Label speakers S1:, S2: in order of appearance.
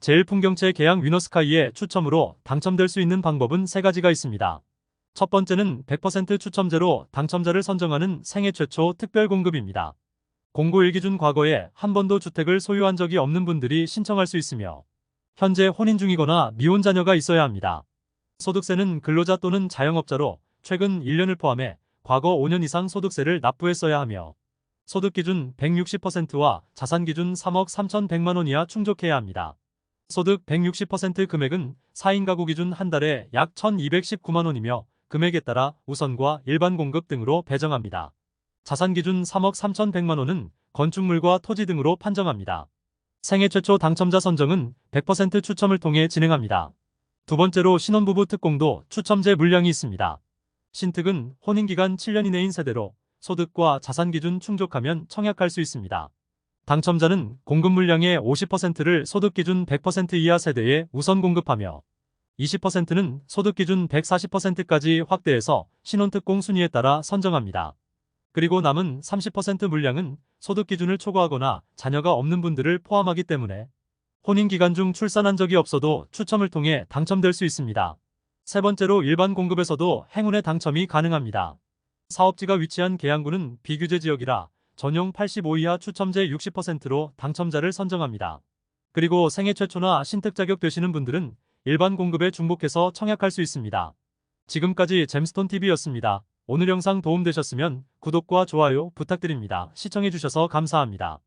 S1: 제일 풍경채 계양 위너스카이의 추첨으로 당첨될 수 있는 방법은 세 가지가 있습니다. 첫 번째는 100% 추첨제로 당첨자를 선정하는 생애 최초 특별 공급입니다. 공고 일기준 과거에 한 번도 주택을 소유한 적이 없는 분들이 신청할 수 있으며 현재 혼인 중이거나 미혼 자녀가 있어야 합니다. 소득세는 근로자 또는 자영업자로 최근 1년을 포함해 과거 5년 이상 소득세를 납부했어야 하며 소득 기준 160%와 자산 기준 3억 3,100만 원 이하 충족해야 합니다. 소득 160% 금액은 4인 가구 기준 한 달에 약 1,219만 원이며 금액에 따라 우선과 일반 공급 등으로 배정합니다. 자산 기준 3억 3,100만 원은 건축물과 토지 등으로 판정합니다. 생애 최초 당첨자 선정은 100% 추첨을 통해 진행합니다. 두 번째로 신혼부부 특공도 추첨제 물량이 있습니다. 신특은 혼인기간 7년 이내인 세대로 소득과 자산 기준 충족하면 청약할 수 있습니다. 당첨자는 공급 물량의 50%를 소득 기준 100% 이하 세대에 우선 공급하며 20%는 소득 기준 140%까지 확대해서 신혼특공 순위에 따라 선정합니다. 그리고 남은 30% 물량은 소득 기준을 초과하거나 자녀가 없는 분들을 포함하기 때문에 혼인 기간 중 출산한 적이 없어도 추첨을 통해 당첨될 수 있습니다. 세 번째로 일반 공급에서도 행운의 당첨이 가능합니다. 사업지가 위치한 계양구는 비규제 지역이라 전용 85 이하 추첨제 60%로 당첨자를 선정합니다. 그리고 생애 최초나 신특 자격 되시는 분들은 일반 공급에 중복해서 청약할 수 있습니다. 지금까지 잼스톤 TV였습니다. 오늘 영상 도움되셨으면 구독과 좋아요 부탁드립니다. 시청해주셔서 감사합니다.